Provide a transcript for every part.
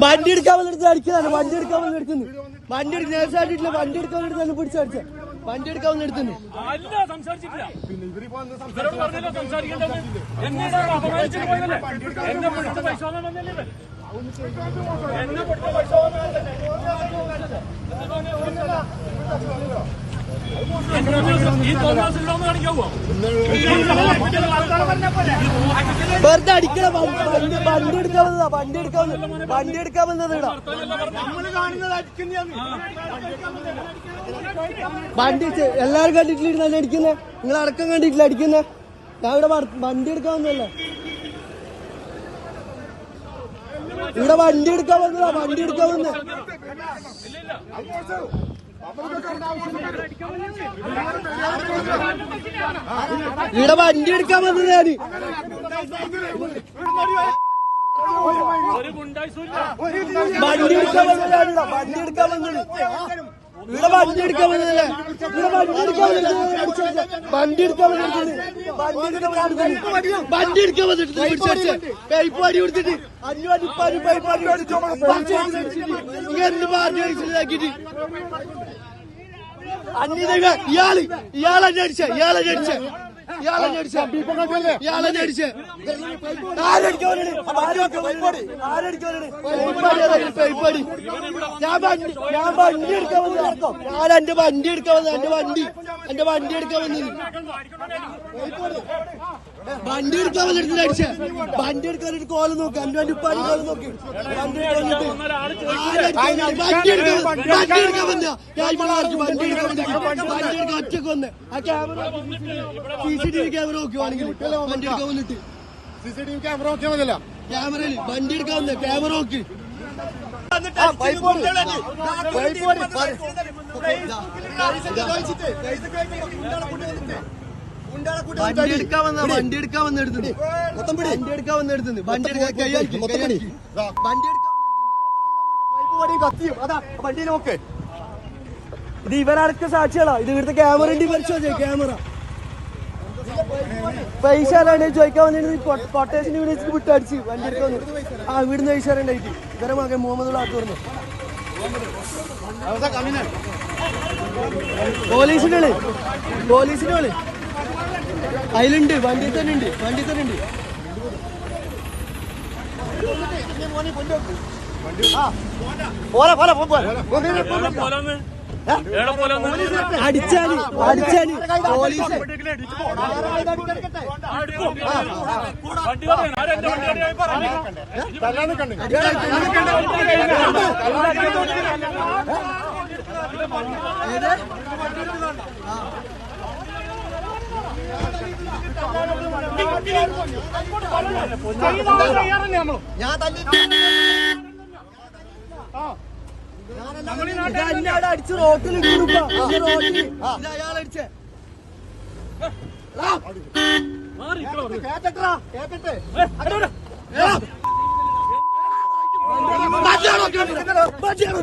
വണ്ടി എടുക്കാൻ വന്നിട്ട് അടിക്കുന്നതാണ് വണ്ടി എടുക്കാൻ വന്നിട്ട് വണ്ടി എടുക്കുന്ന വണ്ടി എടുക്കാൻ വന്നിട്ട് പിടിച്ചടിച്ച വണ്ടി എടുക്കാൻ അല്ല സംസാരിച്ചിട്ടില്ല. പറഞ്ഞല്ലോ എന്നോട് അപമാനിച്ചിട്ട് പോയതല്ലേ? എന്നെ പൈസ വന്നല്ലേ? എന്നെ പൈസ? ഈ തോന്നാസ് ഇല്ലാന്ന് കാണിക്കാവോ? വെറുതെ അടിക്കണ വണ്ടി എടുക്കാൻ വണ്ടി എടുക്കാൻ വണ്ടി എടുക്കാൻ വന്നത് വണ്ടി എല്ലാരും കണ്ടിട്ടില്ല അടിക്കുന്നേ? നിങ്ങൾ അടക്കം കണ്ടിട്ടില്ല അടിക്കുന്നേ? ഞാൻ ഇവിടെ വണ്ടി എടുക്കാൻ വന്നല്ലേ ഇവിടെ വണ്ടി എടുക്കാൻ വന്നതാ വണ്ടി എടുക്കാൻ വന്നേ ഇവിടെ വണ്ടി എടുക്കാൻ വന്നത് ഞാൻ വണ്ടി എടുക്കാൻ വന്നതാണ് ഇവിടെ വണ്ടി എടുക്കാൻ വന്നത് ഇവിടെ വണ്ടി എടുക്കാൻ വന്നതല്ലേ ഇവിടെ വണ്ടി എടുക്കാൻ വന്നത് വന്നിട്ട് വണ്ടി എടുക്കാൻ വന്നിട്ട് വണ്ടി എടുക്കാൻ വന്നിട്ട് പൈപ്പ് അടി കൊടുത്തിട്ട് അഞ്ഞു അടി പൈപ്പ് അടി ഇങ്ങ എന്ത് പാർട്ടി അടിച്ചിട്ടാക്കിട്ട് അന്യ ഇയാൾ ഇയാളെ അടിച്ച ഇയാളെ അടിച്ച. ഇയാളെ അടിച്ച. ഇയാളെ ആരടിക്കാനാണ് പൈപ്പടി ഞാൻ വണ്ടി ഞാൻ വണ്ടി എടുക്കാൻ വന്നു ഞാൻ എന്റെ വണ്ടി എടുക്കാൻ വന്നു എന്റെ വണ്ടി. എന്റെ വണ്ടി എടുക്കാൻ വന്നത്. വണ്ടി എടുക്കാൻ വന്നിട്ട് അടിച്ച. വണ്ടി എടുക്കാൻ ഒരു കോല നോക്ക്. എന്റെ വണ്ടി പണി കോല നോക്ക്. വണ്ടി എടുക്കാൻ വണ്ടി എടുക്കാൻ വണ്ടി എടുക്കാൻ വന്ന ഞാൻ വണ്ടി എടുക്കാൻ വണ്ടി എടുക്കാൻ ഒറ്റയ്ക്ക് വന്ന്. ആ camera C C T V camera നോക്കുവാണെങ്കിൽ വണ്ടി എടുക്കാൻ വന്നിട്ട്. സിസിടിവി ക്യാമറ നോക്കിയാൽ മതിയല്ല. ക്യാമറയിൽ വണ്ടി എടുക്കാൻ വന്ന്. ക്യാമറ നോക്ക്. വണ്ടി എടുക്കാൻ വന്ന വണ്ടി എടുക്കാൻ വന്ന എടുത്തത് വണ്ടി എടുക്കാൻ വന്ന എടുത്തത് വണ്ടി എടുക്കാൻ കൈ വണ്ടി എടുക്കാൻ കത്തിയും. അതാ വണ്ടി നോക്ക്. ഇത് ഇവരടക്ക സാക്ഷികളാ. ഇത് ഇവിടുത്തെ ക്യാമറ ഉണ്ട് പരിശോധിച്ചേ ക്യാമറ പൈസ അല്ലാണ്ട് ചോദിക്കാൻ വന്നിട്ട് കൊട്ടേഷന് വിളിച്ചിട്ട് വിട്ടടിച്ച് വണ്ടി എടുക്കാൻ വന്നു. ആ ഇവിടുന്ന് പൈസ ഉണ്ടായിട്ട് ഇവരെ മകൻ മുഹമ്മദ് ആത്തോർന്നു പോലീസിന്റെ വിളി പോലീസിന്റെ വിളി അതിലുണ്ട് വണ്ടി തന്നെ ഉണ്ട് വണ്ടി തന്നെ ഉണ്ട്. പോരാ പോരാ പോരാ അടിച്ചാൽ അടിച്ചാൽ പോലീസ്. വണ്ടി ഇത് അന്നെ അവിടെ അടിച്ച് റോട്ടിൽ റോട്ടിൽ ഇത് അയാളടിച്ചേ മാറി ഇക്കളോ മതിയാണോ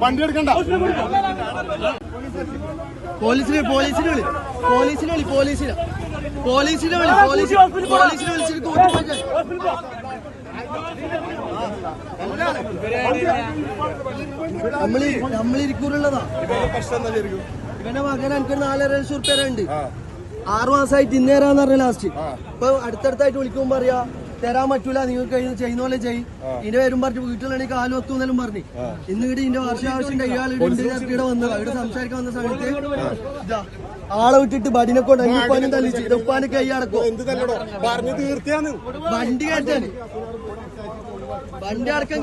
വണ്ടി പോലീസിന് പോലീസിനെ വിളി. പോലീസിന് വിളി പോലീസിന്. പോലീസിന് വിളി പോലീസ് പോലീസിനെ വിളിച്ചിട്ട് നമ്മളിരിക്കൂറുള്ളതാ. ഇവന്റെ മകൻ എനിക്ക് നാലര ലക്ഷം റുപ്യ ഉണ്ട് ആറു മാസമായിട്ട് ഇന്നേരാന്ന് പറഞ്ഞ ലാസ്റ്റ് ഇപ്പൊ അടുത്തടുത്തായിട്ട് വിളിക്കുമ്പോ പറയാ തരാൻ പറ്റൂല നിങ്ങൾക്ക് ചെയ്യുന്ന പോലെ ചെയ്യും ഇതിന്റെ പേരും പറഞ്ഞു വീട്ടിലാണെങ്കിൽ കാലം ഒത്തു എന്നെല്ലാം പറഞ്ഞു. ഇന്ന് ഇവിടെ ഇന്റെ വർഷാവശ്യം ഇവിടെ അവിടെ ഇവിടെ സംസാരിക്കാൻ വന്ന സമയത്ത് ആളെ വിട്ടിട്ട് ബടിനെ കൊണ്ട് ഉപ്പാനും തല്ലിച്ച് ഇത് ഉപ്പാന് കൈ അടക്കും. വണ്ടി കയറ്റാന്. വണ്ടി അടക്കം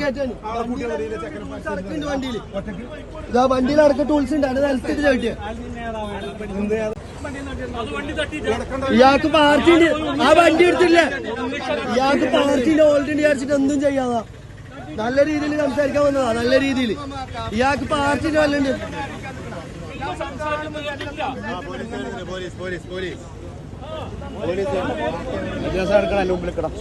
അടക്കുന്നുണ്ട് വണ്ടിയിൽ ഇതാ വണ്ടിയിൽ അടക്കം ടൂൾസ് ഉണ്ട്. അത് നിലത്തിട്ട് ചവിട്ടിയ. ഇയാൾക്ക് പാർട്ടി ആ വണ്ടി എടുത്തില്ലേ ഇയാൾക്ക് പാർട്ടിന്റെ ഓൾറെഡി വിചാരിച്ചിട്ട് എന്തും ചെയ്യാതാ. നല്ല രീതിയിൽ സംസാരിക്കാൻ വന്നതാ. നല്ല രീതിയിൽ. ഇയാൾക്ക് പാർട്ടിന്റെ വല്ലുണ്ട് പോലീസ് പോലീസ് പോലീസ് പോലീസ് മുമ്പിൽ കിടാം